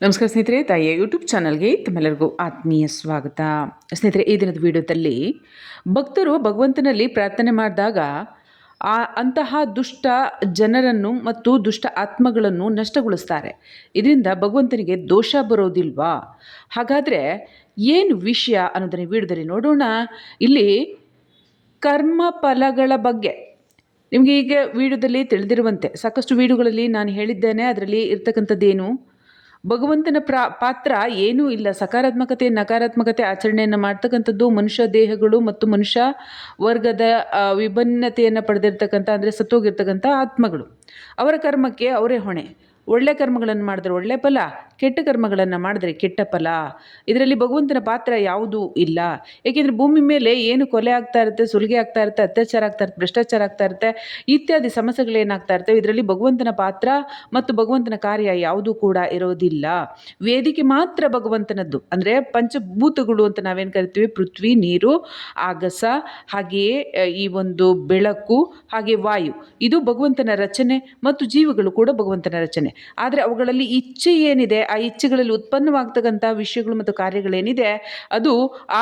ನಮಸ್ಕಾರ ಸ್ನೇಹಿತರೆ, ತಾಯಿಯ ಯೂಟ್ಯೂಬ್ ಚಾನಲ್ಗೆ ತಮ್ಮೆಲ್ಲರಿಗೂ ಆತ್ಮೀಯ ಸ್ವಾಗತ. ಸ್ನೇಹಿತರೆ, ಈ ದಿನದ ವಿಡಿಯೋದಲ್ಲಿ ಭಕ್ತರು ಭಗವಂತನಲ್ಲಿ ಪ್ರಾರ್ಥನೆ ಮಾಡಿದಾಗ ಆ ಅಂತಹ ದುಷ್ಟ ಜನರನ್ನು ಮತ್ತು ದುಷ್ಟ ಆತ್ಮಗಳನ್ನು ನಷ್ಟಗೊಳಿಸ್ತಾರೆ. ಇದರಿಂದ ಭಗವಂತನಿಗೆ ದೋಷ ಬರೋದಿಲ್ವಾ? ಹಾಗಾದರೆ ಏನು ವಿಷಯ ಅನ್ನೋದನ್ನು ವಿಡಿಯೋದಲ್ಲಿ ನೋಡೋಣ. ಇಲ್ಲಿ ಕರ್ಮ ಫಲಗಳ ಬಗ್ಗೆ. ನಿಮಗೆ ಈಗ ವಿಡಿಯೋದಲ್ಲಿ ತಿಳಿದಿರುವಂತೆ, ಸಾಕಷ್ಟು ವೀಡಿಯೋಗಳಲ್ಲಿ ನಾನು ಹೇಳಿದ್ದೇನೆ, ಅದರಲ್ಲಿ ಇರ್ತಕ್ಕಂಥದ್ದೇನು? ಭಗವಂತನ ಪ್ರಾ, ಪಾತ್ರ ಏನೂ ಇಲ್ಲ. ಸಕಾರಾತ್ಮಕತೆ, ನಕಾರಾತ್ಮಕತೆ ಆಚರಣೆಯನ್ನು ಮಾಡ್ತಕ್ಕಂಥದ್ದು ಮನುಷ್ಯ ದೇಹಗಳು ಮತ್ತು ಮನುಷ್ಯ ವರ್ಗದ ವಿಭಿನ್ನತೆಯನ್ನು ಪಡೆದಿರ್ತಕ್ಕಂಥ, ಅಂದರೆ ಸತ್ತೋಗಿರ್ತಕ್ಕಂಥ ಆತ್ಮಗಳು. ಅವರ ಕರ್ಮಕ್ಕೆ ಅವರೇ ಹೊಣೆ. ಒಳ್ಳೆ ಕರ್ಮಗಳನ್ನು ಮಾಡಿದ್ರೆ ಒಳ್ಳೆ ಫಲ, ಕೆಟ್ಟ ಕರ್ಮಗಳನ್ನು ಮಾಡಿದ್ರೆ ಕೆಟ್ಟ ಫಲ. ಇದರಲ್ಲಿ ಭಗವಂತನ ಪಾತ್ರ ಯಾವುದೂ ಇಲ್ಲ. ಏಕೆಂದರೆ ಭೂಮಿ ಮೇಲೆ ಏನು ಕೊಲೆ ಆಗ್ತಾ ಇರುತ್ತೆ, ಸುಲಿಗೆ ಆಗ್ತಾ ಇರುತ್ತೆ, ಅತ್ಯಾಚಾರ ಆಗ್ತಾ ಇರುತ್ತೆ, ಭ್ರಷ್ಟಾಚಾರ ಆಗ್ತಾ ಇರುತ್ತೆ, ಇತ್ಯಾದಿ ಸಮಸ್ಯೆಗಳೇನಾಗ್ತಾ ಇರ್ತವೆ, ಇದರಲ್ಲಿ ಭಗವಂತನ ಪಾತ್ರ ಮತ್ತು ಭಗವಂತನ ಕಾರ್ಯ ಯಾವುದೂ ಕೂಡ ಇರೋದಿಲ್ಲ. ವೇದಿಕೆ ಮಾತ್ರ ಭಗವಂತನದ್ದು. ಅಂದರೆ ಪಂಚಭೂತಗಳು ಅಂತ ನಾವೇನು ಕರಿತೀವಿ? ಪೃಥ್ವಿ, ನೀರು, ಆಗಸ, ಹಾಗೆಯೇ ಈ ಒಂದು ಬೆಳಕು, ಹಾಗೆ ವಾಯು. ಇದು ಭಗವಂತನ ರಚನೆ ಮತ್ತು ಜೀವಗಳು ಕೂಡ ಭಗವಂತನ ರಚನೆ. ಆದರೆ ಅವುಗಳಲ್ಲಿ ಇಚ್ಛೆ ಏನಿದೆ, ಆ ಇಚ್ಛೆಗಳಲ್ಲಿ ಉತ್ಪನ್ನವಾಗ್ತಕ್ಕಂಥ ವಿಷಯಗಳು ಮತ್ತು ಕಾರ್ಯಗಳೇನಿದೆ, ಅದು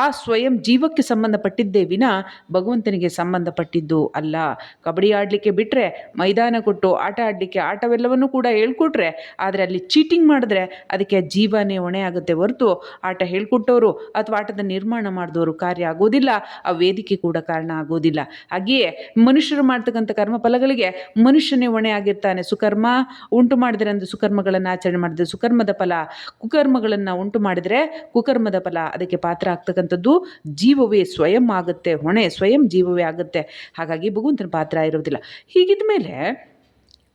ಆ ಸ್ವಯಂ ಜೀವಕ್ಕೆ ಸಂಬಂಧಪಟ್ಟಿದ್ದೇ ವಿನ ಭಗವಂತನಿಗೆ ಸಂಬಂಧಪಟ್ಟಿದ್ದು ಅಲ್ಲ. ಕಬಡ್ಡಿ ಆಡಲಿಕ್ಕೆ ಬಿಟ್ಟರೆ ಮೈದಾನ ಕೊಟ್ಟು ಆಟ ಆಡಲಿಕ್ಕೆ ಆಟವೆಲ್ಲವನ್ನೂ ಕೂಡ ಹೇಳ್ಕೊಟ್ರೆ, ಆದರೆ ಅಲ್ಲಿ ಚೀಟಿಂಗ್ ಮಾಡಿದ್ರೆ ಅದಕ್ಕೆ ಜೀವನೇ ಹೊಣೆ ಆಗುತ್ತೆ ಹೊರತು ಆಟ ಹೇಳ್ಕೊಟ್ಟವರು ಅಥವಾ ಆಟದ ನಿರ್ಮಾಣ ಮಾಡಿದವರು ಕಾರ್ಯ ಆಗೋದಿಲ್ಲ, ಆ ವೇದಿಕೆ ಕೂಡ ಕಾರಣ ಆಗೋದಿಲ್ಲ. ಹಾಗೆಯೇ ಮನುಷ್ಯರು ಮಾಡ್ತಕ್ಕಂಥ ಕರ್ಮಫಲಗಳಿಗೆ ಮನುಷ್ಯನೇ ಹೊಣೆ ಆಗಿರ್ತಾನೆ. ಸುಕರ್ಮ ಉಂಟು ಮಾಡಿದರೆ ಅಂದರೆ ಸುಕರ್ಮಗಳನ್ನು ಆಚರಣೆ ಮಾಡಿದರೆ. ಸುಕರ್ಮದ ಫಲ ಕುಕರ್ಮಗಳನ್ನು ಉಂಟು ಮಾಡಿದರೆ ಕುಕರ್ಮದ ಫಲ ಅದಕ್ಕೆ ಪಾತ್ರ ಆಗ್ತಕ್ಕಂಥದ್ದು ಜೀವವೇ ಸ್ವಯಂ ಆಗುತ್ತೆ, ಹೊಣೆ ಸ್ವಯಂ ಜೀವವೇ ಆಗುತ್ತೆ. ಹಾಗಾಗಿ ಭಗವಂತನ ಪಾತ್ರ ಇರೋದಿಲ್ಲ ಹೀಗಿದ ಮೇಲೆ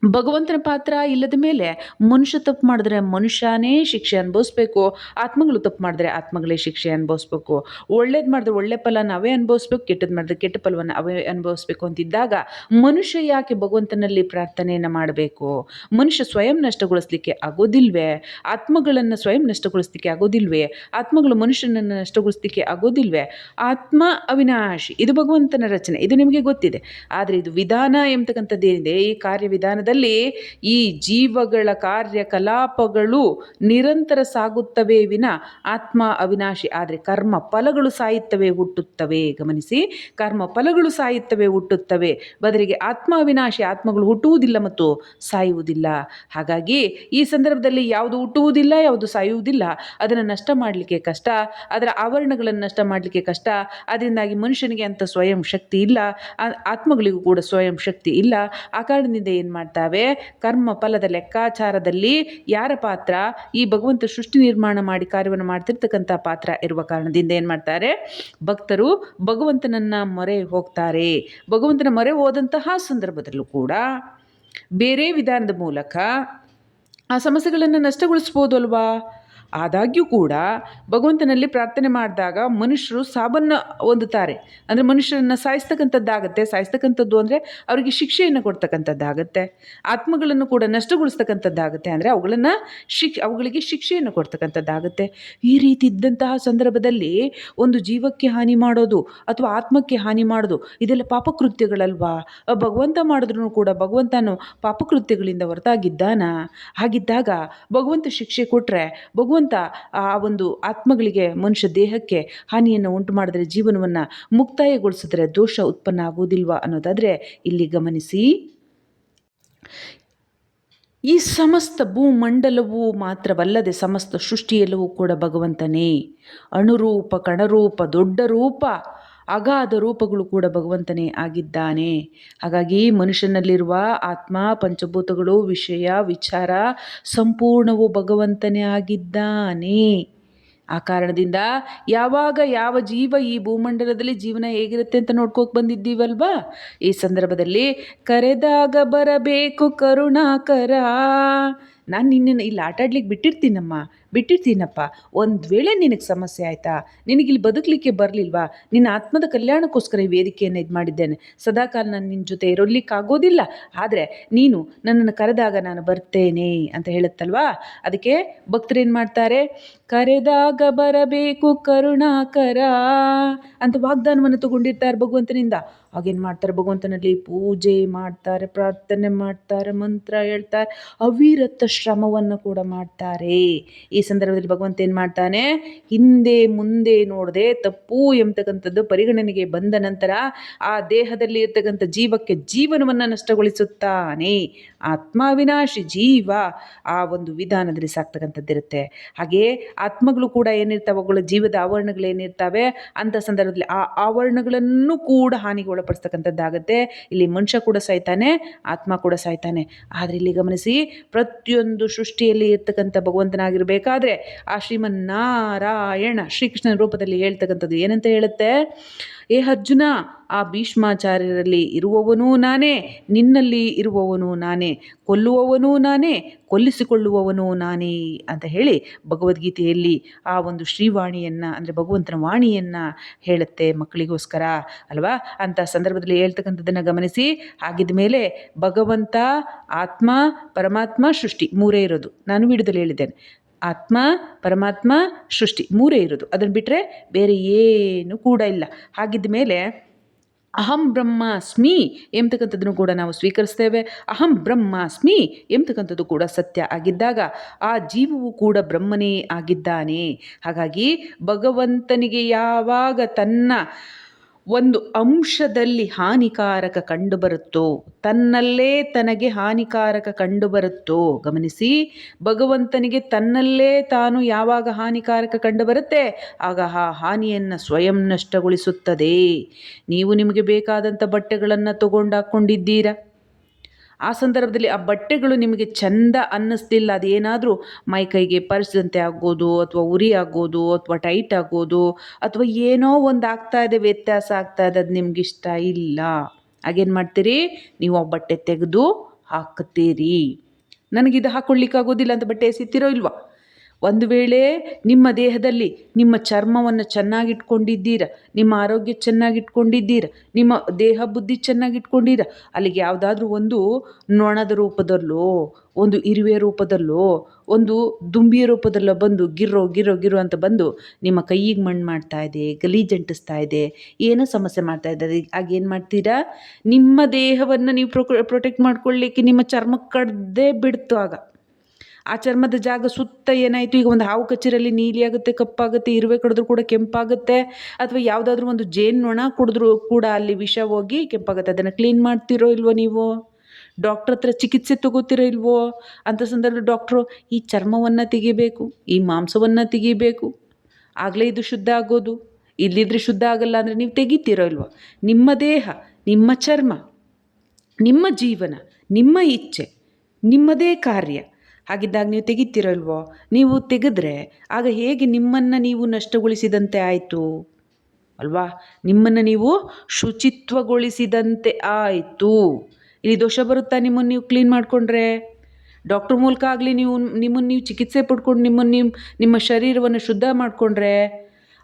ಭಗವಂತನ ಪಾತ್ರ ಇಲ್ಲದ ಮೇಲೆ ಮನುಷ್ಯ ತಪ್ಪು ಮಾಡಿದ್ರೆ ಮನುಷ್ಯನೇ ಶಿಕ್ಷೆ ಅನುಭವಿಸ್ಬೇಕು, ಆತ್ಮಗಳು ತಪ್ಪು ಮಾಡಿದ್ರೆ ಆತ್ಮಗಳೇ ಶಿಕ್ಷೆ ಅನುಭವಿಸ್ಬೇಕು. ಒಳ್ಳೇದು ಮಾಡಿದ್ರೆ ಒಳ್ಳೆ ಫಲ ನಾವೇ ಅನುಭವಿಸ್ಬೇಕು ಕೆಟ್ಟದ್ದು ಮಾಡಿದ್ರೆ ಕೆಟ್ಟ ಫಲವನ್ನು ಅವೇ ಅನುಭವಿಸ್ಬೇಕು ಅಂತಿದ್ದಾಗ ಮನುಷ್ಯ ಯಾಕೆ ಭಗವಂತನಲ್ಲಿ ಪ್ರಾರ್ಥನೆಯನ್ನು ಮಾಡಬೇಕು? ಮನುಷ್ಯ ಸ್ವಯಂ ನಷ್ಟಗೊಳಿಸ್ಲಿಕ್ಕೆ ಆಗೋದಿಲ್ವೇ? ಆತ್ಮಗಳನ್ನು ಸ್ವಯಂ ನಷ್ಟಗೊಳಿಸ್ಲಿಕ್ಕೆ ಆಗೋದಿಲ್ವೇ? ಆತ್ಮಗಳು ಮನುಷ್ಯನನ್ನು ನಷ್ಟಗೊಳಿಸ್ಲಿಕ್ಕೆ ಆಗೋದಿಲ್ವೇ? ಆತ್ಮ ಅವಿನಾಶಿ, ಇದು ಭಗವಂತನ ರಚನೆ, ಇದು ನಿಮಗೆ ಗೊತ್ತಿದೆ. ಆದರೆ ಇದು ವಿಧಾನ ಎಂಬತಕ್ಕಂಥದ್ದೇನಿದೆ? ಈ ಕಾರ್ಯವಿಧಾನದಲ್ಲಿ ಈ ಜೀವಗಳ ಕಾರ್ಯಕಲಾಪಗಳು ನಿರಂತರ ಸಾಗುತ್ತವೆ ವಿನ ಆತ್ಮ ಅವಿನಾಶಿ. ಆದರೆ ಕರ್ಮ ಫಲಗಳು ಸಾಯುತ್ತವೆ, ಹುಟ್ಟುತ್ತವೆ. ಗಮನಿಸಿ, ಕರ್ಮ ಫಲಗಳು ಸಾಯುತ್ತವೆ, ಹುಟ್ಟುತ್ತವೆ. ಬದಲಿಗೆ ಆತ್ಮ ಅವಿನಾಶಿ, ಆತ್ಮಗಳು ಹುಟ್ಟುವುದಿಲ್ಲ ಮತ್ತು ಸಾಯುವುದಿಲ್ಲ. ಹಾಗಾಗಿ ಈ ಸಂದರ್ಭದಲ್ಲಿ ಯಾವುದು ಹುಟ್ಟುವುದಿಲ್ಲ, ಯಾವುದು ಸಾಯುವುದಿಲ್ಲ, ಅದನ್ನು ನಷ್ಟ ಮಾಡಲಿಕ್ಕೆ ಕಷ್ಟ. ಅದರ ಆವರಣಗಳನ್ನು ನಷ್ಟ ಮಾಡಲಿಕ್ಕೆ ಕಷ್ಟ. ಅದರಿಂದಾಗಿ ಮನುಷ್ಯನಿಗೆ ಅಂತ ಸ್ವಯಂ ಶಕ್ತಿ ಇಲ್ಲ. ಆತ್ಮಗಳಿಗೂ ಕೂಡ ಸ್ವಯಂ ಶಕ್ತಿ ಇಲ್ಲ. ಆ ಕಾರಣದಿಂದ ಏನು ಮಾಡ್ತಾವೆ. ಕರ್ಮ ಫಲದ ಲೆಕ್ಕಾಚಾರದಲ್ಲಿ ಯಾರ ಪಾತ್ರ? ಈ ಭಗವಂತ ಸೃಷ್ಟಿ ನಿರ್ಮಾಣ ಮಾಡಿ ಕಾರ್ಯವನ್ನು ಮಾಡ್ತಿರ್ತಕ್ಕಂಥ ಪಾತ್ರ ಇರುವ ಕಾರಣದಿಂದ ಏನು ಮಾಡ್ತಾರೆ? ಭಕ್ತರು ಭಗವಂತನನ್ನ ಮೊರೆ ಹೋಗ್ತಾರೆ. ಭಗವಂತನ ಮೊರೆ ಹೋದಂತಹ ಸಂದರ್ಭದಲ್ಲೂ ಕೂಡ ಬೇರೆ ವಿಧಾನದ ಮೂಲಕ ಆ ಸಮಸ್ಯೆಗಳನ್ನು ನಷ್ಟಗೊಳಿಸ್ಬೋದು ಅಲ್ವಾ ಆದಾಗ್ಯೂ ಕೂಡ ಭಗವಂತನಲ್ಲಿ ಪ್ರಾರ್ಥನೆ ಮಾಡಿದಾಗ ಮನುಷ್ಯರು ಸಾಬನ್ನು ಹೊಂದುತ್ತಾರೆ. ಅಂದರೆ ಮನುಷ್ಯರನ್ನು ಸಾಯಿಸ್ತಕ್ಕಂಥದ್ದಾಗತ್ತೆ. ಸಾಯಿಸ್ತಕ್ಕಂಥದ್ದು ಅಂದರೆ ಅವರಿಗೆ ಶಿಕ್ಷೆಯನ್ನು ಕೊಡ್ತಕ್ಕಂಥದ್ದಾಗತ್ತೆ. ಆತ್ಮಗಳನ್ನು ಕೂಡ ನಷ್ಟಗೊಳಿಸ್ತಕ್ಕಂಥದ್ದಾಗತ್ತೆ. ಅಂದರೆ ಅವುಗಳನ್ನು ಶಿಕ್, ಅವುಗಳಿಗೆ ಶಿಕ್ಷೆಯನ್ನು ಕೊಡ್ತಕ್ಕಂಥದ್ದಾಗತ್ತೆ. ಈ ರೀತಿ ಇದ್ದಂತಹ ಸಂದರ್ಭದಲ್ಲಿ ಒಂದು ಜೀವಕ್ಕೆ ಹಾನಿ ಮಾಡೋದು ಅಥವಾ ಆತ್ಮಕ್ಕೆ ಹಾನಿ ಮಾಡೋದು ಇದೆಲ್ಲ ಪಾಪಕೃತ್ಯಗಳಲ್ವಾ? ಭಗವಂತ ಮಾಡಿದ್ರು ಕೂಡ ಭಗವಂತನು ಪಾಪಕೃತ್ಯಗಳಿಂದ ಹೊರತಾಗಿದ್ದಾನ? ಹಾಗಿದ್ದಾಗ ಭಗವಂತ ಶಿಕ್ಷೆ ಕೊಟ್ಟರೆ ಭಗವಂತ ಆ ಒಂದು ಆತ್ಮಗಳಿಗೆ ಮನುಷ್ಯ ದೇಹಕ್ಕೆ ಹಾನಿಯನ್ನು ಉಂಟು ಮಾಡಿದ್ರೆ ಜೀವನವನ್ನು ಮುಕ್ತಾಯಗೊಳಿಸಿದ್ರೆ ದೋಷ ಉತ್ಪನ್ನ ಆಗುವುದಿಲ್ವಾ ಅನ್ನೋದಾದರೆ ಇಲ್ಲಿ ಗಮನಿಸಿ. ಈ ಸಮಸ್ತ ಭೂಮಂಡಲವೂ ಮಾತ್ರವಲ್ಲದೆ ಸಮಸ್ತ ಸೃಷ್ಟಿಯೆಲ್ಲವೂ ಕೂಡ ಭಗವಂತನೇ. ಅಣುರೂಪ, ಕಣರೂಪ ದೊಡ್ಡ ರೂಪ ಅಗಾಧ ರೂಪಗಳು ಕೂಡ ಭಗವಂತನೇ ಆಗಿದ್ದಾನೆ. ಹಾಗಾಗಿ ಮನುಷ್ಯನಲ್ಲಿರುವ ಆತ್ಮ, ಪಂಚಭೂತಗಳು, ವಿಷಯ, ವಿಚಾರ ಸಂಪೂರ್ಣವು ಭಗವಂತನೇ ಆಗಿದ್ದಾನೆ. ಆ ಕಾರಣದಿಂದ ಯಾವಾಗ ಯಾವ ಜೀವ ಈ ಭೂಮಂಡಲದಲ್ಲಿ ಜೀವನ ಹೇಗಿರುತ್ತೆ ಅಂತ ನೋಡ್ಕೋಕೆ ಬಂದಿದ್ದೀವಲ್ವಾ? ಈ ಸಂದರ್ಭದಲ್ಲಿ ಕರೆದಾಗ ಬರಬೇಕು ಕರುಣಾಕರ. ನಾನು ನಿನ್ನನ್ನು ಇಲ್ಲಿ ಆಟಾಡ್ಲಿಕ್ಕೆ ಬಿಟ್ಟಿರ್ತೀನಮ್ಮ. ಬಿಟ್ಟಿರ್ತೀನಪ್ಪ. ಒಂದು ವೇಳೆ ನಿನಗೆ ಸಮಸ್ಯೆ ಆಯಿತಾ? ನಿನಗಿಲ್ಲಿ ಬದುಕಲಿಕ್ಕೆ ಬರಲಿಲ್ವಾ? ನಿನ್ನ ಆತ್ಮದ ಕಲ್ಯಾಣಕ್ಕೋಸ್ಕರ ಈ ವೇದಿಕೆಯನ್ನು ಇದು ಮಾಡಿದ್ದೇನೆ. ಸದಾಕಾಲ ನಾನು ನಿನ್ನ ಜೊತೆ ಇರಲಿಕ್ಕಾಗೋದಿಲ್ಲ ಆದರೆ ನೀನು ನನ್ನನ್ನು ಕರೆದಾಗ ನಾನು ಬರ್ತೇನೆ ಅಂತ ಹೇಳುತ್ತಲ್ವಾ? ಅದಕ್ಕೆ ಭಕ್ತರು ಏನು ಮಾಡ್ತಾರೆ? ಕರೆದಾಗ ಬರಬೇಕು ಕರುಣಾಕರ ಅಂತ ವಾಗ್ದಾನವನ್ನು ತಗೊಂಡಿರ್ತಾರೆ ಭಗವಂತನಿಂದ. ಆಗೇನು ಮಾಡ್ತಾರೆ? ಭಗವಂತನಲ್ಲಿ ಪೂಜೆ ಮಾಡ್ತಾರೆ, ಪ್ರಾರ್ಥನೆ ಮಾಡ್ತಾರೆ, ಮಂತ್ರ ಹೇಳ್ತಾರೆ, ಅವಿರತ ಶ್ರಮವನ್ನು ಕೂಡ ಮಾಡ್ತಾರೆ. ಸಂದರ್ಭದಲ್ಲಿ ಭಗವಂತ ಏನು ಮಾಡ್ತಾನೆ? ಹಿಂದೆ ಮುಂದೆ ನೋಡದೆ ತಪ್ಪು ಎಂಬತಕ್ಕಂಥದ್ದು ಪರಿಗಣನೆಗೆ ಬಂದ ನಂತರ ಆ ದೇಹದಲ್ಲಿ ಇರ್ತಕ್ಕಂಥ ಜೀವಕ್ಕೆ ಜೀವನವನ್ನು ನಷ್ಟಗೊಳಿಸುತ್ತಾನೆ. ಆತ್ಮಾವಿನಾಶಿ ಜೀವ ಆ ಒಂದು ವಿಧಾನದಲ್ಲಿ ಸಾಕ್ತಕ್ಕಂಥದ್ದಿರುತ್ತೆ. ಹಾಗೆ ಆತ್ಮಗಳು ಕೂಡ ಏನಿರ್ತಾವೆ? ಅವುಗಳ ಜೀವದ ಆವರಣಗಳೇನಿರ್ತವೆ ಅಂಥ ಸಂದರ್ಭದಲ್ಲಿ ಆ ಆವರಣಗಳನ್ನು ಕೂಡ ಹಾನಿಗೆ ಒಳಪಡಿಸ್ತಕ್ಕಂಥದ್ದಾಗುತ್ತೆ ಇಲ್ಲಿ ಮನುಷ್ಯ ಕೂಡ ಸಾಯ್ತಾನೆ, ಆತ್ಮ ಕೂಡ ಸಾಯ್ತಾನೆ. ಆದರೆ ಇಲ್ಲಿ ಗಮನಿಸಿ ಪ್ರತಿಯೊಂದು ಸೃಷ್ಟಿಯಲ್ಲಿ ಇರ್ತಕ್ಕಂಥ ಭಗವಂತನಾಗಿರಬೇಕಾದ್ರೆ ಆ ಶ್ರೀಮನ್ನಾರಾಯಣ ಶ್ರೀಕೃಷ್ಣನ ರೂಪದಲ್ಲಿ ಹೇಳ್ತಕ್ಕಂಥದ್ದು ಏನಂತ ಹೇಳುತ್ತೆ? ಏ ಅರ್ಜುನ, ಆ ಭೀಷ್ಮಾಚಾರ್ಯರಲ್ಲಿ ಇರುವವನೂ ನಾನೇ, ನಿನ್ನಲ್ಲಿ ಇರುವವನು ನಾನೇ, ಕೊಲ್ಲುವವನೂ ನಾನೇ, ಕೊಲ್ಲಿಸಿಕೊಳ್ಳುವವನು ನಾನೇ ಅಂತ ಹೇಳಿ ಭಗವದ್ಗೀತೆಯಲ್ಲಿ ಆ ಒಂದು ಶ್ರೀವಾಣಿಯನ್ನು, ಅಂದರೆ ಭಗವಂತನ ವಾಣಿಯನ್ನು ಹೇಳುತ್ತೆ ಮಕ್ಕಳಿಗೋಸ್ಕರ, ಅಲ್ವಾ? ಅಂತ ಸಂದರ್ಭದಲ್ಲಿ ಹೇಳ್ತಕ್ಕಂಥದ್ದನ್ನು ಗಮನಿಸಿ ಹಾಗಿದ್ದ ಮೇಲೆ ಭಗವಂತ, ಆತ್ಮ, ಪರಮಾತ್ಮ, ಸೃಷ್ಟಿ ಮೂರೇ ಇರೋದು. ನಾನು ವಿಡಿಯೋದಲ್ಲಿ ಹೇಳಿದ್ದೇನೆ. ಆತ್ಮ, ಪರಮಾತ್ಮ, ಸೃಷ್ಟಿ ಮೂರೇ ಇರೋದು. ಅದನ್ನು ಬಿಟ್ಟರೆ ಬೇರೆ ಏನು ಕೂಡ ಇಲ್ಲ. ಹಾಗಿದ್ದ ಮೇಲೆ ಅಹಂ ಬ್ರಹ್ಮಾಸ್ಮಿ ಎಂಬತಕ್ಕಂಥದ್ದನ್ನು ಕೂಡ ನಾವು ಸ್ವೀಕರಿಸ್ತೇವೆ. ಅಹಂ ಬ್ರಹ್ಮಾಸ್ಮಿ ಎಂಬತಕ್ಕಂಥದ್ದು ಕೂಡ ಸತ್ಯ ಆಗಿದ್ದಾಗ ಆ ಜೀವವು ಕೂಡ ಬ್ರಹ್ಮನೇ ಆಗಿದ್ದಾನೆ. ಹಾಗಾಗಿ ಭಗವಂತನಿಗೆ ಯಾವಾಗ ತನ್ನ ಒಂದು ಅಂಶದಲ್ಲಿ ಹಾನಿಕಾರಕ ಕಂಡುಬರುತ್ತೋ, ತನ್ನಲ್ಲೇ ತನಗೆ ಹಾನಿಕಾರಕ ಕಂಡುಬರುತ್ತೋ, ಗಮನಿಸಿ, ಭಗವಂತನಿಗೆ ತನ್ನಲ್ಲೇ ತಾನು ಯಾವಾಗ ಹಾನಿಕಾರಕ ಕಂಡುಬರುತ್ತೆ, ಆಗ ಆ ಹಾನಿಯನ್ನು ಸ್ವಯಂ ನಷ್ಟಗೊಳಿಸುತ್ತದೆ. ನೀವು ನಿಮಗೆ ಬೇಕಾದಂಥ ಬಟ್ಟೆಗಳನ್ನು ತಗೊಂಡು ಹಾಕ್ಕೊಂಡಿದ್ದೀರಾ ಆ ಸಂದರ್ಭದಲ್ಲಿ ಆ ಬಟ್ಟೆಗಳು ನಿಮಗೆ ಚಂದ ಅನ್ನಿಸ್ತಿಲ್ಲ ಅದೇನಾದರೂ ಮೈ ಕೈಗೆ ಪರಿಸಿದಂತೆ ಆಗ್ಬೋದು ಅಥವಾ ಉರಿ ಆಗ್ಬೋದು ಅಥವಾ ಟೈಟ್ ಆಗೋದು ಅಥವಾ ಏನೋ ಒಂದು ಆಗ್ತಾ ಇದೆ, ವ್ಯತ್ಯಾಸ ಆಗ್ತಾ ಇದೆ, ಅದು ನಿಮ್ಗೆ ಇಷ್ಟ ಇಲ್ಲ. ಹಾಗೇನು ಮಾಡ್ತೀರಿ? ನೀವು ಆ ಬಟ್ಟೆ ತೆಗೆದು ಹಾಕ್ತೀರಿ ನನಗಿದು ಹಾಕ್ಕೊಳ್ಳಿಕ್ಕಾಗೋದಿಲ್ಲ ಅಂತ ಬಟ್ಟೆ ಎಸಿತೀರೋ ಇಲ್ವಾ? ಒಂದು ವೇಳೆ ನಿಮ್ಮ ದೇಹದಲ್ಲಿ ನಿಮ್ಮ ಚರ್ಮವನ್ನು ಚೆನ್ನಾಗಿಟ್ಕೊಂಡಿದ್ದೀರ, ನಿಮ್ಮ ಆರೋಗ್ಯ ಚೆನ್ನಾಗಿಟ್ಕೊಂಡಿದ್ದೀರ, ನಿಮ್ಮ ದೇಹ ಬುದ್ಧಿ ಚೆನ್ನಾಗಿಟ್ಕೊಂಡಿರ, ಅಲ್ಲಿಗೆ ಯಾವುದಾದ್ರೂ ಒಂದು ನೊಣದ ರೂಪದಲ್ಲೋ, ಒಂದು ಇರುವೆ ರೂಪದಲ್ಲೋ, ಒಂದು ದುಂಬಿಯ ರೂಪದಲ್ಲೋ ಬಂದು ಗಿರ್ರೋ ಗಿರೋ ಗಿರೋ ಅಂತ ಬಂದು ನಿಮ್ಮ ಕೈಯಿಗೆ ಮಣ್ಣು ಮಾಡ್ತಾ ಇದೆ, ಗಲೀಜು ಅಂಟಿಸ್ತಾ ಇದೆ, ಏನೋ ಸಮಸ್ಯೆ ಮಾಡ್ತಾ ಇದೆ ಆಗ ಏನು ಮಾಡ್ತೀರಾ? ನಿಮ್ಮ ದೇಹವನ್ನು ನೀವು ಪ್ರೊ, ಪ್ರೊಟೆಕ್ಟ್ ಮಾಡ್ಕೊಳ್ಳಿಕ್ಕೆ ನಿಮ್ಮ ಚರ್ಮ ಕಡ್ದೇ ಬಿಡ್ತು ಆಗ. ಆ ಚರ್ಮದ ಜಾಗ ಸುತ್ತ ಏನಾಯಿತು? ಈಗ ಒಂದು ಹಾವು ಕಚ್ಚಿರಲ್ಲಿ ನೀಲಿ ಆಗುತ್ತೆ ಕಪ್ಪಾಗುತ್ತೆ, ಇರುವೆ ಕಡಿದ್ರು ಕೂಡ ಕೆಂಪಾಗುತ್ತೆ, ಅಥವಾ ಯಾವುದಾದ್ರೂ ಒಂದು ಜೇನು ನೊಣ ಕುಡಿದ್ರೂ ಕೂಡ ಅಲ್ಲಿ ವಿಷ ಹೋಗಿ ಕೆಂಪಾಗುತ್ತೆ. ಅದನ್ನು ಕ್ಲೀನ್ ಮಾಡ್ತಿರೋ ಇಲ್ವೋ ನೀವು? ಡಾಕ್ಟ್ರ್ ಹತ್ರ ಚಿಕಿತ್ಸೆ ತಗೋತಿರೋ ಇಲ್ವೋ? ಅಂಥ ಸಂದರ್ಭದಲ್ಲಿ ಡಾಕ್ಟ್ರು ಈ ಚರ್ಮವನ್ನು ತೆಗಿಬೇಕು, ಈ ಮಾಂಸವನ್ನು ತೆಗಿಬೇಕು. ಆಗಲೇ ಇದು ಶುದ್ಧ ಆಗೋದು. ಇಲ್ಲಿದ್ರೆ ಶುದ್ಧ ಆಗಲ್ಲ ಅಂದರೆ ನೀವು ತೆಗಿತೀರೋ ಇಲ್ವೋ? ನಿಮ್ಮ ದೇಹ, ನಿಮ್ಮ ಚರ್ಮ, ನಿಮ್ಮ ಜೀವನ, ನಿಮ್ಮ ಇಚ್ಛೆ, ನಿಮ್ಮದೇ ಕಾರ್ಯ. ಹಾಗಿದ್ದಾಗ ನೀವು ತೆಗಿತೀರಲ್ವೋ? ನೀವು ತೆಗೆದ್ರೆ ಆಗ ಹೇಗೆ ನಿಮ್ಮನ್ನು ನೀವು ನಷ್ಟಗೊಳಿಸಿದಂತೆ ಆಯಿತು? ಅಲ್ವಾ? ನಿಮ್ಮನ್ನು ನೀವು ಶುಚಿತ್ವಗೊಳಿಸಿದಂತೆ ಆಯಿತು. ಇಲ್ಲಿ ದೋಷ ಬರುತ್ತಾ ನಿಮ್ಮನ್ನು ನೀವು ಕ್ಲೀನ್ ಮಾಡಿಕೊಂಡ್ರೆ? ಡಾಕ್ಟ್ರ್ ಮೂಲಕ ಆಗಲಿ ನೀವು ನಿಮ್ಮನ್ನು ನೀವು ಚಿಕಿತ್ಸೆ ಪಡ್ಕೊಂಡು ನಿಮ್ಮನ್ನು ನಿಮ್ಮ ನಿಮ್ಮ ಶರೀರವನ್ನು ಶುದ್ಧ ಮಾಡಿಕೊಂಡ್ರೆ?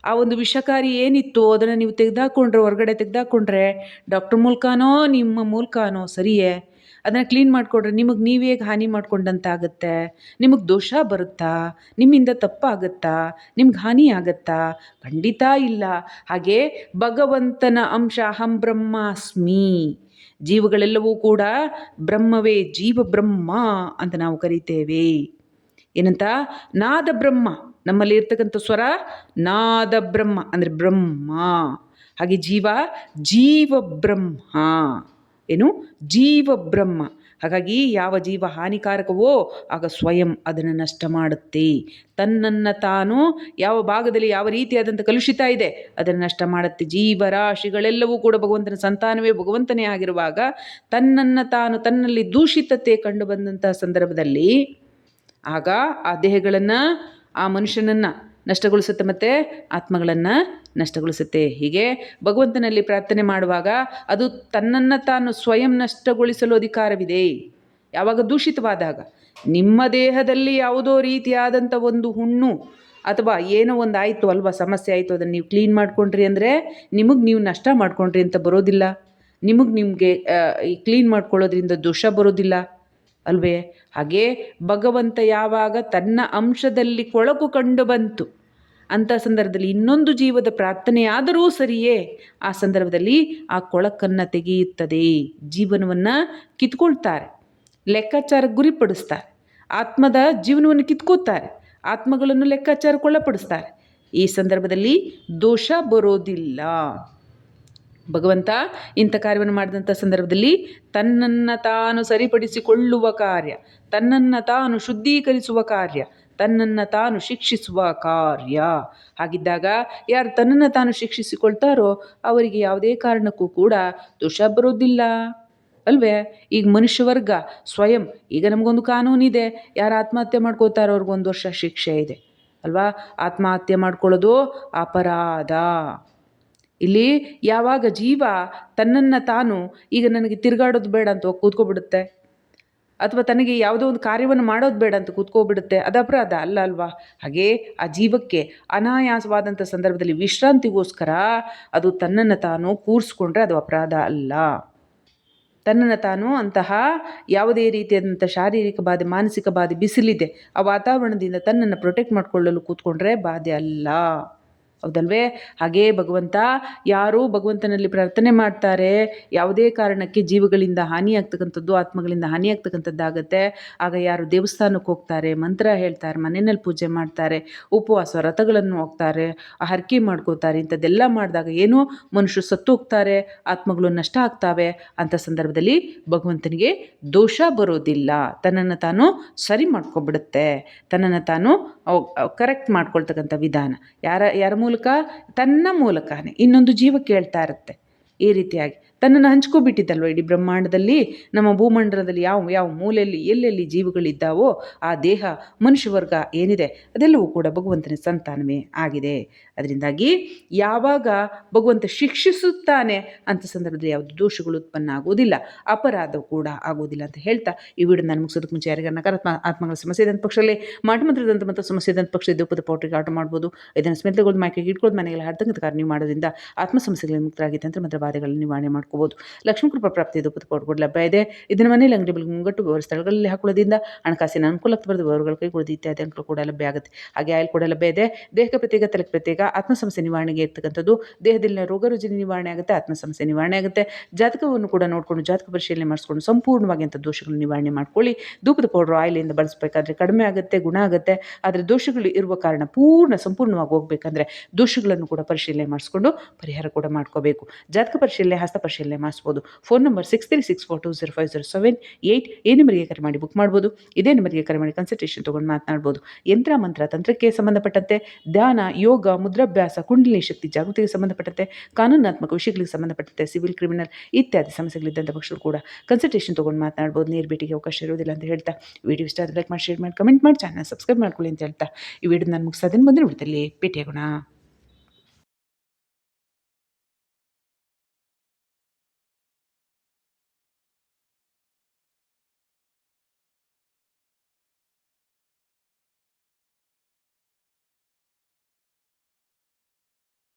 ಆ ಒಂದು ವಿಷಕಾರಿ ಏನಿತ್ತು ಅದನ್ನು ನೀವು ತೆಗೆದಾಕೊಂಡ್ರೆ, ಹೊರಗಡೆ ತೆಗೆದಾಕೊಂಡ್ರೆ ಡಾಕ್ಟ್ರ್ ಮೂಲಕನೋ, ನಿಮ್ಮ ಮೂಲಕನೋ ಸರಿಯೇ? ಅದನ್ನು ಕ್ಲೀನ್ ಮಾಡಿಕೊಂಡ್ರೆ. ನಿಮಗೆ ನೀವೇ ಹಾನಿ ಮಾಡ್ಕೊಂಡಂತಾಗುತ್ತೆ ನಿಮಗೆ ದೋಷ ಬರುತ್ತಾ? ನಿಮ್ಮಿಂದ ತಪ್ಪಾಗತ್ತಾ? ನಿಮ್ಗೆ ಹಾನಿ ಆಗುತ್ತಾ? ಖಂಡಿತ ಇಲ್ಲ. ಹಾಗೆ ಭಗವಂತನ ಅಂಶ ಅಹಂ ಬ್ರಹ್ಮಾಸ್ಮಿ. ಜೀವಗಳೆಲ್ಲವೂ ಕೂಡ ಬ್ರಹ್ಮವೇ ಜೀವ ಬ್ರಹ್ಮ ಅಂತ ನಾವು ಕರಿತೇವೆ. ಏನಂತ? ನಾದ ಬ್ರಹ್ಮ. ನಮ್ಮಲ್ಲಿ ಇರ್ತಕ್ಕಂಥ ಸ್ವರ ನಾದ ಬ್ರಹ್ಮ. ಅಂದರೆ ಬ್ರಹ್ಮ. ಹಾಗೆ ಜೀವ ಜೀವ ಬ್ರಹ್ಮ. ಏನು? ಜೀವ ಬ್ರಹ್ಮ. ಹಾಗಾಗಿ ಯಾವ ಜೀವ ಹಾನಿಕಾರಕವೋ ಆಗ ಸ್ವಯಂ ಅದನ್ನು ನಷ್ಟ ಮಾಡುತ್ತೆ. ತನ್ನನ್ನು ತಾನು ಯಾವ ಭಾಗದಲ್ಲಿ ಯಾವ ರೀತಿಯಾದಂಥ ಕಲುಷಿತ ಇದೆ, ಅದನ್ನು ನಷ್ಟ ಮಾಡುತ್ತೆ. ಜೀವರಾಶಿಗಳೆಲ್ಲವೂ ಕೂಡ ಭಗವಂತನ ಸಂತಾನವೇ, ಭಗವಂತನೇ ಆಗಿರುವಾಗ ತನ್ನನ್ನು ತಾನು ತನ್ನಲ್ಲಿ ದೂಷಿತತೆ ಕಂಡು ಬಂದಂತಹ ಸಂದರ್ಭದಲ್ಲಿ ಆಗ ಆ ದೇಹಗಳನ್ನು, ಆ ಮನುಷ್ಯನನ್ನು ನಷ್ಟಗೊಳಿಸುತ್ತೆ ಮತ್ತು ಆತ್ಮಗಳನ್ನು ನಷ್ಟಗೊಳಿಸುತ್ತೆ. ಹೀಗೆ ಭಗವಂತನಲ್ಲಿ ಪ್ರಾರ್ಥನೆ ಮಾಡುವಾಗ ಅದು ತನ್ನನ್ನು ತಾನು ಸ್ವಯಂ ನಷ್ಟಗೊಳಿಸಲು ಅಧಿಕಾರವಿದೆ. ಯಾವಾಗ ದೂಷಿತವಾದಾಗ ನಿಮ್ಮ ದೇಹದಲ್ಲಿ ಯಾವುದೋ ರೀತಿಯಾದಂಥ ಒಂದು ಹುಣ್ಣು ಅಥವಾ ಏನೋ ಒಂದು ಆಯಿತು ಅಲ್ವಾ, ಸಮಸ್ಯೆ ಆಯಿತು, ಅದನ್ನು ನೀವು ಕ್ಲೀನ್ ಮಾಡ್ಕೊಂಡ್ರಿ ಅಂದರೆ ನಿಮಗೆ ನೀವು ನಷ್ಟ ಮಾಡ್ಕೊಂಡ್ರಿ ಅಂತ ಬರೋದಿಲ್ಲ. ನಿಮಗೆ ನಿಮಗೆ ಕ್ಲೀನ್ ಮಾಡ್ಕೊಳ್ಳೋದ್ರಿಂದ ದೋಷ ಬರೋದಿಲ್ಲ. ಅಲ್ವೇ? ಹಾಗೆ ಭಗವಂತ ಯಾವಾಗ ತನ್ನ ಅಂಶದಲ್ಲಿ ಕೊಳಕು ಕಂಡು ಬಂತು ಅಂಥ ಸಂದರ್ಭದಲ್ಲಿ ಇನ್ನೊಂದು ಜೀವದ ಪ್ರಾರ್ಥನೆಯಾದರೂ ಸರಿಯೇ, ಆ ಸಂದರ್ಭದಲ್ಲಿ ಆ ಕೊಳಕನ್ನು ತೆಗೆಯುತ್ತದೆ. ಜೀವನವನ್ನು ಕಿತ್ಕೊಳ್ತಾರೆ, ಲೆಕ್ಕಾಚಾರ ಗುರಿಪಡಿಸ್ತಾರೆ, ಆತ್ಮದ ಜೀವನವನ್ನು ಕಿತ್ಕೋತಾರೆ ಆತ್ಮಗಳನ್ನು ಲೆಕ್ಕಾಚಾರಕ್ಕೊಳಪಡಿಸ್ತಾರೆ. ಈ ಸಂದರ್ಭದಲ್ಲಿ ದೋಷ ಬರೋದಿಲ್ಲ. ಭಗವಂತ ಇಂಥ ಕಾರ್ಯವನ್ನು ಮಾಡಿದಂಥ ಸಂದರ್ಭದಲ್ಲಿ ತನ್ನನ್ನು ತಾನು ಸರಿಪಡಿಸಿಕೊಳ್ಳುವ ಕಾರ್ಯ, ತನ್ನನ್ನು ತಾನು ಶುದ್ಧೀಕರಿಸುವ ಕಾರ್ಯ, ತನ್ನನ್ನು ತಾನು ಶಿಕ್ಷಿಸುವ ಕಾರ್ಯ. ಹಾಗಿದ್ದಾಗ ಯಾರು ತನ್ನನ್ನು ತಾನು ಶಿಕ್ಷಿಸಿಕೊಳ್ತಾರೋ ಅವರಿಗೆ ಯಾವುದೇ ಕಾರಣಕ್ಕೂ ಕೂಡ ದೋಷ ಬರೋದಿಲ್ಲ ಅಲ್ವೇ? ಈಗ ಮನುಷ್ಯ ವರ್ಗ ಸ್ವಯಂ, ಈಗ ನಮಗೊಂದು ಕಾನೂನಿದೆ. ಯಾರು ಆತ್ಮಹತ್ಯೆ ಮಾಡ್ಕೋತಾರೋ ಅವ್ರಿಗೊಂದು ವರ್ಷ ಶಿಕ್ಷೆ ಇದೆ. ಅಲ್ವಾ? ಆತ್ಮಹತ್ಯೆ ಮಾಡ್ಕೊಳ್ಳೋದು ಅಪರಾಧ. ಇಲ್ಲಿ ಯಾವಾಗ ಜೀವ ತನ್ನನ್ನು ತಾನು ಈಗ ನನಗೆ ತಿರುಗಾಡೋದು ಬೇಡ ಅಂತ ಕೂತ್ಕೊಬಿಡುತ್ತೆ. ಅಥವಾ ತನಗೆ ಯಾವುದೋ ಒಂದು ಕಾರ್ಯವನ್ನು ಮಾಡೋದು ಬೇಡ ಅಂತ ಕೂತ್ಕೊಬಿಡುತ್ತೆ. ಅದು ಅಪರಾಧ ಅಲ್ಲ ಅಲ್ವಾ? ಹಾಗೆ ಆ ಜೀವಕ್ಕೆ ಅನಾಯಾಸವಾದಂಥ ಸಂದರ್ಭದಲ್ಲಿ ವಿಶ್ರಾಂತಿಗೋಸ್ಕರ ಅದು ತನ್ನನ್ನು ತಾನು ಕೂರಿಸ್ಕೊಂಡ್ರೆ ಅದು ಅಪರಾಧ ಅಲ್ಲ. ತನ್ನನ್ನು ತಾನು ಅಂತಹ ಯಾವುದೇ ರೀತಿಯಾದಂಥ ಶಾರೀರಿಕ ಬಾಧೆ, ಮಾನಸಿಕ ಬಾಧೆ, ಬಿಸಿಲಿದೆ ಆ ವಾತಾವರಣದಿಂದ ತನ್ನನ್ನು ಪ್ರೊಟೆಕ್ಟ್ ಮಾಡಿಕೊಳ್ಳಲು ಕೂತ್ಕೊಂಡ್ರೆ ಬಾಧೆ ಅಲ್ಲ. ಹೌದಲ್ವೇ? ಹಾಗೇ ಭಗವಂತ, ಯಾರು ಭಗವಂತನಲ್ಲಿ ಪ್ರಾರ್ಥನೆ ಮಾಡ್ತಾರೆ, ಯಾವುದೇ ಕಾರಣಕ್ಕೆ ಜೀವಗಳಿಂದ ಹಾನಿಯಾಗ್ತಕ್ಕಂಥದ್ದು, ಆತ್ಮಗಳಿಂದ ಹಾನಿಯಾಗ್ತಕ್ಕಂಥದ್ದಾಗತ್ತೆ, ಆಗ ಯಾರು ದೇವಸ್ಥಾನಕ್ಕೆ ಹೋಗ್ತಾರೆ, ಮಂತ್ರ ಹೇಳ್ತಾರೆ, ಮನೆಯಲ್ಲಿ ಪೂಜೆ ಮಾಡ್ತಾರೆ, ಉಪವಾಸ, ವ್ರತಗಳನ್ನು ಹೋಗ್ತಾರೆ ಹರಕೆ ಮಾಡ್ಕೋತಾರೆ, ಇಂಥದ್ದೆಲ್ಲ ಮಾಡಿದಾಗ ಏನು? ಮನುಷ್ಯರು ಸತ್ತು ಹೋಗ್ತಾರೆ, ಆತ್ಮಗಳು ನಷ್ಟ ಆಗ್ತಾವೆ. ಅಂತ ಸಂದರ್ಭದಲ್ಲಿ ಭಗವಂತನಿಗೆ ದೋಷ ಬರೋದಿಲ್ಲ. ತನ್ನನ್ನು ತಾನು ಸರಿ ಮಾಡ್ಕೊಬಿಡುತ್ತೆ. ತನ್ನನ್ನು ತಾನು ಕರೆಕ್ಟ್ ಮಾಡ್ಕೊಳ್ತಕ್ಕಂಥ ವಿಧಾನ. ಯಾರ ಯಾರ ಮೂಲಕ? ತನ್ನ ಮೂಲಕನೇ. ಇನ್ನೊಂದು ಜೀವ ಕೇಳ್ತಾ ಇರುತ್ತೆ ಈ ರೀತಿಯಾಗಿ. ತನ್ನನ್ನು ಹಂಚ್ಕೊಬಿಟ್ಟಿದ್ದಲ್ವ ಇಡೀ ಬ್ರಹ್ಮಾಂಡದಲ್ಲಿ? ನಮ್ಮ ಭೂಮಂಡಲದಲ್ಲಿ ಯಾವ ಯಾವ ಮೂಲೆಯಲ್ಲಿ, ಎಲ್ಲೆಲ್ಲಿ ಜೀವಗಳಿದ್ದಾವೋ ಆ ದೇಹ ಮನುಷ್ಯ ವರ್ಗ ಏನಿದೆ, ಅದೆಲ್ಲವೂ ಕೂಡ ಭಗವಂತನ ಸಂತಾನವೇ ಆಗಿದೆ. ಅದರಿಂದಾಗಿ ಯಾವಾಗ ಭಗವಂತ ಶಿಕ್ಷಿಸುತ್ತಾನೆ ಅಂತ ಸಂದರ್ಭದಲ್ಲಿ ಯಾವುದು ದೋಷಗಳು ಉತ್ಪನ್ನ ಆಗುವುದಿಲ್ಲ ಅಪರಾಧ ಕೂಡ ಆಗೋದಿಲ್ಲ ಅಂತ ಹೇಳ್ತಾ ಈ ವಿಡಿಯೋ ನಾನು ಮುಗಿಸೋದಕ್ಕೆ ಮುಂಚೆ ಯಾರಿಗಾರ ನಕಾರಾತ್ಮ, ಆತ್ಮಗಳ ಸಮಸ್ಯೆ ಇದ್ದಂಥ ಪಕ್ಷದಲ್ಲಿ ಮಾಟಮಂತ್ರದಂಥ ಮತ್ತು ಸಮಸ್ಯೆ ಇದ್ದಂಥ ಪಕ್ಷ ದೂಪದ ಪೌಟ್ರಿಗೆ ಆಟ ಮಾಡ್ಬೋದು. ಇದನ್ನು ಸ್ಮೆಲ್ತಗೊಳ್ದು ಮಾಯ್ಕೆಗೆ ಇಟ್ಕೊಳ್ಳೋದು ಮನೆಯಲ್ಲಿ ಹರ್ದಂಗದ ಕಾರ್ಯ ನೀವು ಮಾಡೋದ್ರಿಂದ ಆತ್ಮ ಸಮಸ್ಯೆಗಳಿಗೆ ಮುಕ್ತರಾಗಿ ತಂತ್ರ ಮಂತ್ರ ಬಾಧೆಗಳನ್ನು ನಿವಾರಣೆ ಮಾಡ್ಕೋಬೋದು. ಲಕ್ಷ್ಮೀ ಕೃಪಾ ಪ್ರಾಪ್ತಿ ಪೌಡ್ಗಳು ಲಭ್ಯ ಇದೆ. ಇದನ್ನು ಮನೆಯಲ್ಲಿ ಅಂಗಡಿ ಮುಂಗಟ್ಟು ಸ್ಥಳಗಳಲ್ಲಿ ಹಾಕೊಳ್ಳೋದ್ರಿಂದ ಹಣಕಾಸಿನ ಅನುಕೂಲಕ್ಕೆ ಬರೆದು ಅವರುಗಳ ಕೊಡೋದು ಇತ್ಯಾದಿ ಅಂಕಗಳು ಕೂಡ ಲಭ್ಯ ಆಗುತ್ತೆ. ಹಾಗೆ ಆಯಿಲ್ ಕೂಡ ಲಭ್ಯ ಇದೆ. ದೇಹಕ್ಕೆ ಪ್ರತ್ಯೇಕ, ತಲೆಗೆ ಪ್ರತ್ಯೇಕ ಆತ್ಮ ಸಮಸ್ಯೆ ನಿವಾರಣೆಗೆ ಇರ್ತಕ್ಕಂಥದ್ದು. ದೇಹದಲ್ಲಿನ ರೋಗ ರುಜಿನ ನಿವಾರಣೆ ಆಗುತ್ತೆ ಆತ್ಮ ಸಮಸ್ಯೆ ನಿವಾರಣೆ ಆಗುತ್ತೆ. ಜಾತಕವನ್ನು ಕೂಡ ನೋಡಿಕೊಂಡು ಜಾತಕ ಪರಿಶೀಲನೆ ಮಾಡಿಸ್ಕೊಂಡು ಸಂಪೂರ್ಣವಾಗಿ ಅಂಥ ದೋಷಗಳನ್ನು ನಿವಾರಣೆ ಮಾಡ್ಕೊಳ್ಳಿ. ಧೂಪದ ಪೌಡ್ರ್ ಆಯಿಲಿಂದ ಬಳಸಬೇಕಾದ್ರೆ ಕಡಿಮೆ ಆಗುತ್ತೆ, ಗುಣ ಆಗುತ್ತೆ. ಆದರೆ ದೋಷಗಳು ಇರುವ ಕಾರಣ ಪೂರ್ಣ, ಸಂಪೂರ್ಣವಾಗಿ ಹೋಗಬೇಕಂದ್ರೆ ದೋಷಗಳನ್ನು ಕೂಡ ಪರಿಶೀಲನೆ ಮಾಡಿಸ್ಕೊಂಡು ಪರಿಹಾರ ಕೂಡ ಮಾಡ್ಕೋಬೇಕು. ಜಾತಕ ಪರಿಶೀಲನೆ, ಹಸ್ತ ಮಾಡಿಸ್ಬೋದು. Phone number six three six four two zero five zero seven eight ಈ ನಂಬರಿಗೆ ಕರೆ ಮಾಡಿ ಬುಕ್ ಮಾಡ್ಬೋದು. ಇದೇ ನಂಬರಿಗೆ ಕರೆ ಮಾಡಿ ಕನ್ಸಲ್ಟೇಷನ್ ತೊಗೊಂಡು ಮಾತನಾಡ್ಬೋದು. ಯಂತ್ರ, ಮಂತ್ರ, ತಂತ್ರಕ್ಕೆ ಸಂಬಂಧಪಟ್ಟಂತೆ, ಧ್ಯಾನ, ಯೋಗ, ಮುದ್ರಾಭ್ಯಾಸ, ಕುಂಡಲಿ ಶಕ್ತಿ, ಜಾಗೃತಿಗೆ ಸಂಬಂಧಪಟ್ಟಂತೆ, ಕಾನೂನಾತ್ಮಕ ವಿಷಯಗಳಿಗೆ ಸಂಬಂಧಪಟ್ಟಂತೆ ಸಿವಿಲ್ ಕ್ರಿಮಿನಲ್ ಇತ್ಯಾದಿ ಸಮಸ್ಯೆಗಳಿದ್ದಂಥ ಪಕ್ಷಗಳು ಕೂಡ ಕನ್ಸಲ್ಟೇಷನ್ ತೊಗೊಂಡು ಮಾತನಾಡ್ಬೋದು. ನೇರ ಭೇಟಿಗೆ ಅವಕಾಶ ಇರೋದಿಲ್ಲ ಅಂತ ಹೇಳ್ತಾ ವಿಡಿಯೋ ಇಷ್ಟ ಆದರೆ ಲೈಕ್ ಮಾಡಿ ಶೇರ್ ಮಾಡಿ ಕಮೆಂಟ್ ಮಾಡಿ ಚಾನಲ್ ಸಬ್ಸ್ಕ್ರೈಬ್ ಮಾಡ್ಕೊಳ್ಳಿ ಅಂತ ಹೇಳ್ತಾ, ಈ ವಿಡಿಯೋ ನಾನು ಮುಗಿಸೋದನ್ನು ಬಂದರೆ ಬಿಡ್ತಲ್ಲಿ ಭೇಟಿಯಾಗೋಣ.